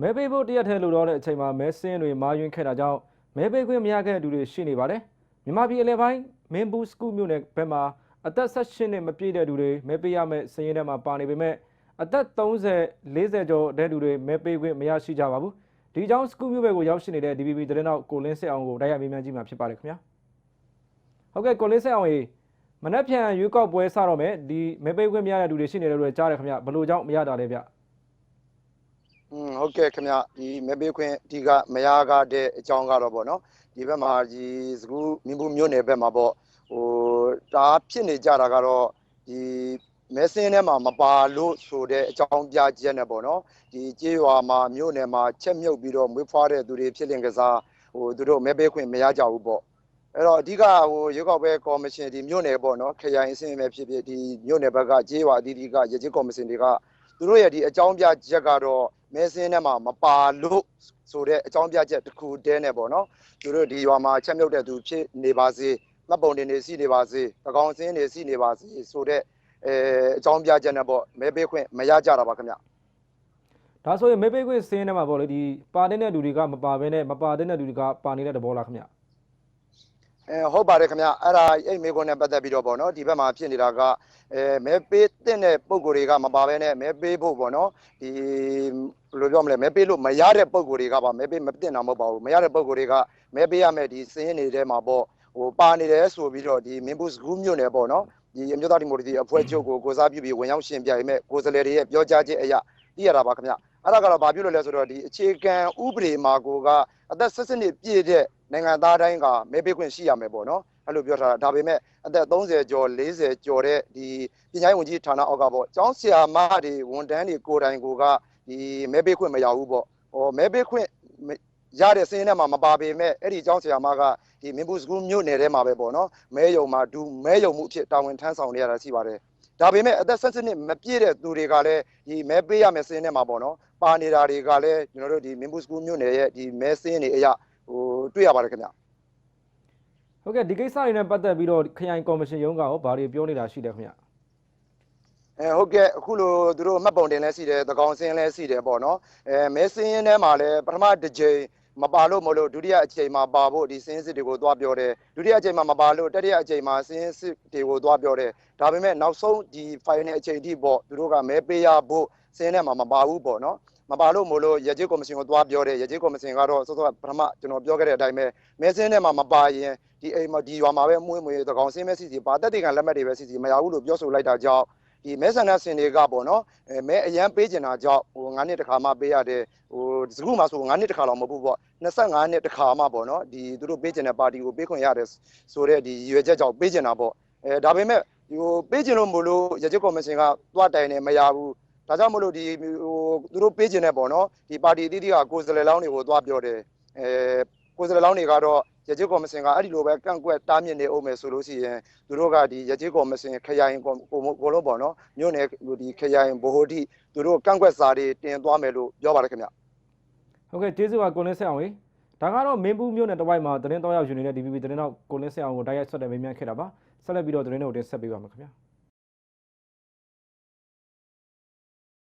မဲပေးဖို့တရက်ထဲလိုတော့တဲ့အချိန်မှာမဲစင်းတွေမာယွင်းခဲ့တာကြောင့်မဲပေးခွင့်မရခဲ့တဲ့သူတွေရှိနေပါတယ်မြန်မာပြည်အလဲပိုင်းမင်းဘူးစကူမြို့နယ်ဘက်မှာအသက်18နှစ်မပြည့်တဲ့သူတွေမဲပေးရမယ့်စည်ရင်းထဲမှာပါနေပေမဲ့အသက်30 40ကျော်တဲ့သူတွေမဲပေးခွင့်မရရှိကြပါဘူးဒီကြောင့်စကူမြို့ဘက်ကိုရောက်ရှိနေတဲ့ DPP သတင်းတော့ကိုလင်းစစ်အောင်ကိုတိုက်ရိုက်မေးမြန်းကြည့်မှာဖြစ်ပါတယ်ခင်ဗျာဟုတ်ကဲ့ကိုလင်းစစ်အောင်ရေမနေ့ပြန်ရွေးကောက်ပွဲစတော့မယ်ဒီမဲပေးခွင့်မရတဲ့သူတွေရှိနေတယ်လို့ကြားတယ်ခင်ဗျာဘယ်လိုကြောင့်မရတာလဲဗျ อืมဟုတ်ကဲ့ခင်ဗျဒီမဲပေးခွင့်ဒီကမရကားတဲ့အကြောင်းကတော့ဗောနော်ဒီဘက်မှာဒီစကူးမြင်းဘူးမြို့နယ်ဘက်မှာပေါ့ဟိုဒါဖြစ်နေကြတာကတော့ဒီမဲစင်းထဲမှာမပါလို့ဆိုတဲ့အကြောင်းပြချက်နဲ့ပေါ့နော်ဒီကြေးရွာမှာမြို့နယ်မှာချက်မြုပ်ပြီးတော့မွေးဖွားတဲ့သူတွေဖြစ်လင်ကစားဟိုသူတို့မဲပေးခွင့်မရကြဘူးပေါ့အဲ့တော့အဓိကဟိုရွေးကောက်ပွဲကော်မရှင်ဒီမြို့နယ်ပေါ့နော်ခရိုင်အဆင့်ပဲဖြစ်ဖြစ်ဒီမြို့နယ်ဘက်ကကြေးရွာအသီးသီးကရကြီးကော်မရှင်တွေက သူတို့ရဲ့ဒီအကြောင်းပြချက်ကတော့မဲစင်းထဲမှာမပါလို့ဆိုတဲ့အကြောင်းပြချက်တစ်ခုတည်းနဲ့ပေါ့နော်သူတို့ဒီရွာမှာချက်မြုပ်တဲ့သူဖြစ်နေပါစေမှတ်ပုံတင်နေစီနေပါစေသကောင်စင်းနေစီနေပါစေဆိုတဲ့အဲအကြောင်းပြချက်နဲ့ပေါ့မဲပေးခွင့်မရကြတာပါခင်ဗျဒါဆိုရင်မဲပေးခွင့်စင်းထဲမှာပေါ့လေဒီပါတဲ့လူတွေကမပါဘဲနဲ့မပါတဲ့လူတွေကပါနေတဲ့သဘောလားခင်ဗျ အဲဟုတ်ပါတယ်ခင်ဗျအဲ့ဒါအဲ့မေခွန်းနဲ့ပတ်သက်ပြီးတော့ပေါ့နော်ဒီဘက်မှာဖြစ်နေတာကအဲမဲပေးတဲ့တဲ့ပုံကိုယ်တွေကမပါဘဲနဲ့မဲပေးဖို့ပေါ့နော်ဒီဘယ်လိုပြောမလဲမဲပေးလို့မရတဲ့ပုံကိုယ်တွေကပါမဲပေးမတင်တာမဟုတ်ပါဘူးမရတဲ့ပုံကိုယ်တွေကမဲပေးရမယ်ဒီစင်းနေထဲမှာပေါ့ဟိုပါနေတယ်ဆိုပြီးတော့ဒီမင်းဘူးစကူးမြို့နယ်ပေါ့နော်ဒီအမျိုးသားဒီမိုကရေစီအဖွဲ့ချုပ်ကိုကိုစားပြုပြီးဝင်ရောက်ရှင်ပြိုင်မဲ့ကိုယ်စားလှယ်တွေရဲ့ပြောကြားချက်အရသိရတာပါခင်ဗျအဲ့ဒါကတော့ဘာပြုလို့လဲဆိုတော့ဒီအခြေခံဥပဒေမှာကိုကအသက်16နှစ်ပြည့်တဲ့ နိုင်ငံသားတိုင်းကမဲပေးခွင့်ရှိရမယ်ပေါ့နော်အဲ့လိုပြောထားတာဒါပေမဲ့အသက်30ကျော်40ကျော်တဲ့ဒီပညာရေးဝန်ကြီးဌာနအောက်ကပေါ့ကျောင်းဆရာမတွေဝန်ထမ်းတွေကိုယ်တိုင်ကိုကဒီမဲပေးခွင့်မရဘူးပေါ့ဟောမဲပေးခွင့်ရတဲ့စင်းထဲမှာမပါပေမဲ့အဲ့ဒီကျောင်းဆရာမကဒီမင်းဘူးစကူးမြို့နယ်ထဲမှာပဲပေါ့နော်မဲယုံမှာဒူမဲယုံမှုအဖြစ်တာဝန်ထမ်းဆောင်နေရတာရှိပါတယ်ဒါပေမဲ့အသက်16နှစ်မပြည့်တဲ့သူတွေကလည်းဒီမဲပေးရမယ်စင်းထဲမှာပေါ့နော်ပါနေတာတွေကလည်းကျွန်တော်တို့ဒီမင်းဘူးစကူးမြို့နယ်ရဲ့ဒီမဲစင်းတွေအရ ဟိုတွေ့ရပါတယ်ခင်ဗျဟုတ်ကဲ့ဒီကိစ္စတွေနဲ့ပတ်သက်ပြီးတော့ခရိုင်ကော်မရှင်ရုံးကရောဘာတွေပြောနေတာရှိတယ်ခင်ဗျအဲဟုတ်ကဲ့အခုလိုသူတို့မှတ်ပုံတင်လဲရှိတယ်သကောင်စင်းလဲရှိတယ်ပေါ့နော်အဲမဲစင်းရင်းထဲမှာလဲပထမတစ်ချိန်မပါလို့မလို့ဒုတိယအချိန်မှာပါဖို့ဒီစင်းစစ်တွေကိုသွားပြောတယ်ဒုတိယအချိန်မှာမပါလို့တတိယအချိန်မှာစင်းစစ်တွေကိုသွားပြောတယ်ဒါပေမဲ့နောက်ဆုံးဒီ final အချိန်ထိပေါ့သူတို့ကမဲပေးရဖို့စင်းထဲမှာမပါဘူးပေါ့နော် မပါလို့မို့လို့ရကြီးကော်မရှင်ကိုသွားပြောတယ်ရကြီးကော်မရှင်ကတော့စောစောပထမကျွန်တော်ပြောခဲ့တဲ့အတိုင်းပဲမဲစင်းထဲမှာမပါရင်ဒီအိမ်မှာဒီရွာမှာပဲမွေးမွေးသကောင်စင်းမဲစီစီပါတက်တေကန်လက်မှတ်တွေပဲစီစီမရဘူးလို့ပြောဆိုလိုက်တာကြောင့်ဒီမဲဆန္ဒစင်တွေကပေါ့နော်အဲမဲအရန်ပေးကျင်တာကြောင့်ဟို9နှစ်တခါမှပေးရတယ်ဟိုစကူမှာဆို9နှစ်တခါတော့မဟုတ်ဘူးပေါ့25နှစ်တခါမှပေါ့နော်ဒီသူတို့ပေးကျင်တဲ့ပါတီကိုပေးခွင့်ရတယ်ဆိုတော့ဒီရွယ်ချက်ကြောင့်ပေးကျင်တာပေါ့အဲဒါပေမဲ့ဟိုပေးကျင်လို့မလို့ရကြကော်မရှင်ကသွားတိုင်နေမရဘူး ဒါကြောင့်မလို့ဒီဟိုသူတို့ပေးကျင်တဲ့ပေါ့နော်ဒီပါတီအသီးသီးကကိုယ်စားလှယ်လောင်းတွေကိုသွားပြောတယ်အဲကိုယ်စားလှယ်လောင်းတွေကတော့ရကြီးကော်မရှင်ကအဲ့ဒီလိုပဲကန့်ကွက်တားမြစ်နေအောင်မယ်ဆိုလို့ရှိရင်သူတို့ကဒီရကြီးကော်မရှင်ခရိုင်ကိုကိုလုံးပေါ့နော်မြို့နယ်ဒီခရိုင်ဘိုဟိုတိသူတို့ကန့်ကွက်စာတွေတင်သွားမယ်လို့ပြောပါတယ်ခင်ဗျဟုတ်ကဲ့ကျေးဇူးပါကိုလင်းဆက်အောင်ရေဒါကတော့မင်းဘူးမြို့နယ်တစ်ဝိုက်မှာသတင်းတော်ရောက်ယူနေတဲ့ DPP သတင်းတော့ကိုလင်းဆက်အောင်ကိုတိုက်ရိုက်ဆက်တယ်မေးမြန်းခဲ့တာပါဆက်လက်ပြီးတော့သတင်းတွေကိုတင်ဆက်ပေးပါမယ်ခင်ဗျာ